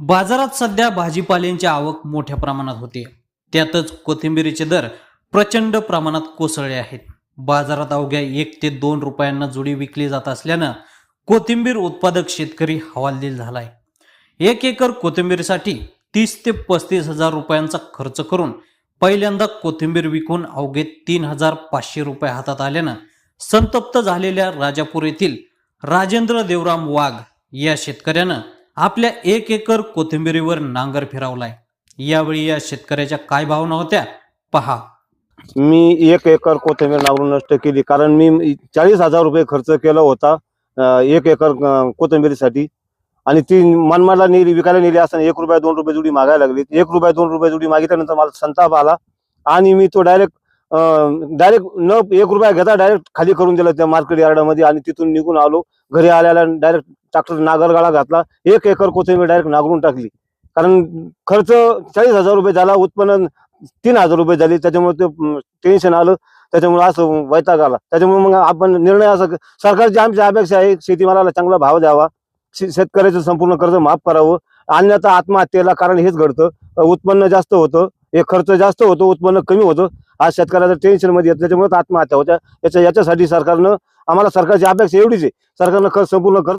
बाजारात सध्या भाजीपाल्यांची आवक मोठ्या प्रमाणात होते. त्यातच कोथिंबिरीचे दर प्रचंड प्रमाणात कोसळले आहेत. बाजारात अवघ्या एक ते दोन रुपयांना जुडी विकली जात असल्यानं कोथिंबीर उत्पादक शेतकरी हवालदिल झालाय. एक एकर कोथिंबीरीसाठी तीस ते पस्तीस हजार रुपयांचा खर्च करून पहिल्यांदा कोथिंबीर विकून अवघे तीन हजार पाचशे रुपये हातात आल्यानं संतप्त झालेल्या राजापूर येथील राजेंद्र देवराम वाघ या शेतकऱ्यानं आपल्या एक एकर कोथिंबिरीवर नांगर फिरवलाय. यावेळी या शेतकऱ्याच्या काय भावना होत्या? पहा. मी एक एकर कोथिंबीर नांगरून नष्ट केली कारण मी चाळीस हजार रुपये खर्च केला होता अं, एक एकर अं, कोथिंबीरीसाठी. आणि ती मनमाडला नेली विकायला नेली असताना एक रुपया दोन रुपये जुडी मागायला लागली. एक रुपया दोन रुपये जुडी मागितल्यानंतर मला संताप आला. आणि मी तो डायरेक्ट डायरेक्ट न एक रुपया घेता डायरेक्ट खाली करून दिला त्या मार्केट यार्डामध्ये आणि तिथून निघून आलो. घरी आल्याला डायरेक्ट ट्रॅक्टर नागरगाळा घातला एक एकर कोथिंबीर डायरेक्ट नागरून टाकली. कारण खर्च चाळीस हजार रुपये झाला उत्पन्न तीन हजार रुपये झाले त्याच्यामुळे ते टेन्शन आलं त्याच्यामुळे असं वैताग आला. त्याच्यामुळे मग आपण निर्णय असा सरकारची आमची अपेक्षा आहे शेतीमालाला चांगला भाव द्यावा शेतकऱ्याचं संपूर्ण कर्ज माफ करावं अन्यथा आत्महत्येला कारण हेच घडतं उत्पन्न जास्त होतं हे खर्च जास्त होतो उत्पन्न कमी होतं आज शेतकऱ्याचं टेन्शनमध्ये येतं त्याच्यामुळे आत्महत्या होत्या. याच्या याच्यासाठी सरकारनं आम्हाला सरकारची अपेक्षा एवढीच आहे. सरकारनं खर्च संपूर्ण खर्च